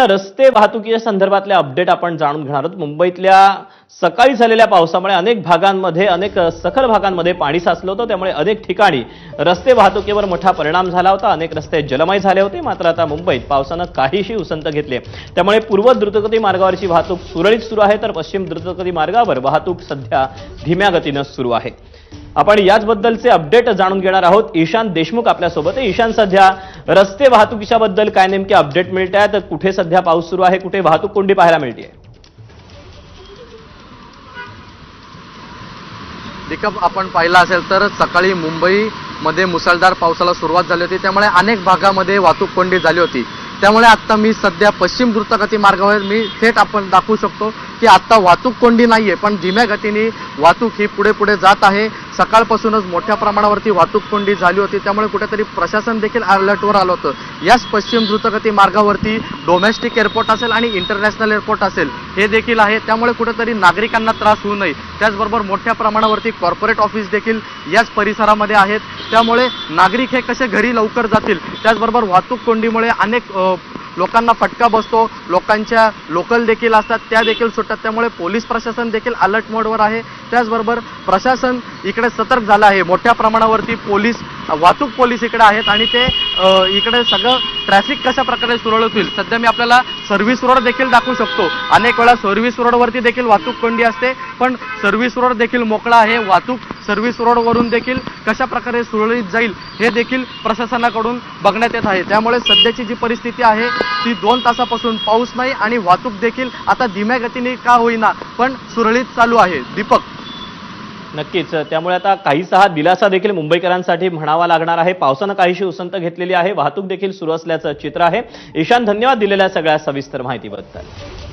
रस्ते वाहतुकीच्या संदर्भातले अपडेट आपण जाणून घेणार आहोत. मुंबईतल्या सकाळी झालेल्या पावसामुळे अनेक भागांमध्ये अनेक सखल भागांमध्ये पाणी साचलं होतं. त्यामुळे अनेक ठिकाणी रस्ते वाहतुकीवर मोठा परिणाम झाला होता. अनेक रस्ते जलमय झाले होते. मात्र आता मुंबईत पावसानं काहीशी उसंत घेतली त्यामुळे पूर्व द्रुतगती मार्गावरची वाहतूक सुरळीत सुरू आहे तर पश्चिम द्रुतगती मार्गावर वाहतूक सध्या धीम्या गतीनं सुरू आहे. आपण याचबद्दलचे अपडेट जाणून घेणार आहोत. ईशान देशमुख आपल्यासोबत आहे. ईशान सध्या रस्ते वाहतुकीच्या बद्दल काय नेमके अपडेट मिळत तर कुठे सध्या पाऊस सुरू आहे? कुठे वाहतूक कोंडी पाहायला मिळते देखील आपण पाहिला असेल तर सकाळी मुंबईमध्ये मुसळधार पावसाला सुरुवात झाली होती. त्यामुळे अनेक भागामध्ये वाहतूक कोंडी झाली होती. त्यामुळे आता मी सध्या पश्चिम द्रुतगती मार्गावर मी थेट आपण दाखवू शकतो की आता वाहतूक कोंडी नाहीये पण धीम्या गतीने वाहतूक ही पुढे पुढे जात आहे. सकाळपासूनच मोठ्या प्रमाणावरती वाहतूक कोंडी झाली होती त्यामुळे कुठेतरी प्रशासन देखील अलर्टवर आलं होतं. याच पश्चिम द्रुतगती मार्गावरती डोमेस्टिक एअरपोर्ट असेल आणि इंटरनॅशनल एअरपोर्ट असेल हे देखील आहे. त्यामुळे कुठेतरी नागरिकांना त्रास होऊ नये. त्याचबरोबर मोठ्या प्रमाणावरती कॉर्पोरेट ऑफिस देखील याच परिसरामध्ये आहेत. त्यामुळे नागरिक हे कसे घरी लवकर जातील? त्याचबरोबर वाहतूक कोंडीमुळे अनेक लोकांना फटका बसतो. लोकांच्या लोकल देखील असतात त्या देखील सुटतात. त्यामुळे पोलीस प्रशासन देखील अलर्ट मोडवर आहे. त्याचबरोबर प्रशासन इकडे सतर्क झालं आहे. मोठ्या प्रमाणावरती पोलीस वाहतूक पोलीस इकडे आहेत आणि ते इकडे सगळं ट्रॅफिक कशा प्रकारे सुरळीत होईल? सध्या मी आपल्याला सर्व्हिस रोड देखील दाखवू शकतो. अनेक वेळा सर्व्हिस रोडवरती देखील वाहतूक कोंडी असते पण सर्व्हिस रोड देखील मोकळा आहे. वाहतूक सर्व्हिस रोडवरून देखील कशा प्रकारे सुरळीत जाईल हे देखील प्रशासनाकडून बघण्यात येत आहे. त्यामुळे सध्याची जी परिस्थिती आहे ती दोन तासापासून पाऊस नाही आणि वाहतूक देखील आता धीम्या गतीने का होईना पण सुरळीत चालू आहे. दीपक. नक्कीच. त्यामुळे आता काहीसा हा दिलासा देखील मुंबईकरांसाठी म्हणावा लागणार आहे. पावसानं काहीशी उसंत घेतलेली आहे. वाहतूक देखील सुरू असल्याचं चित्र आहे. ईशान धन्यवाद दिलेल्या सगळ्या सविस्तर माहितीबद्दल.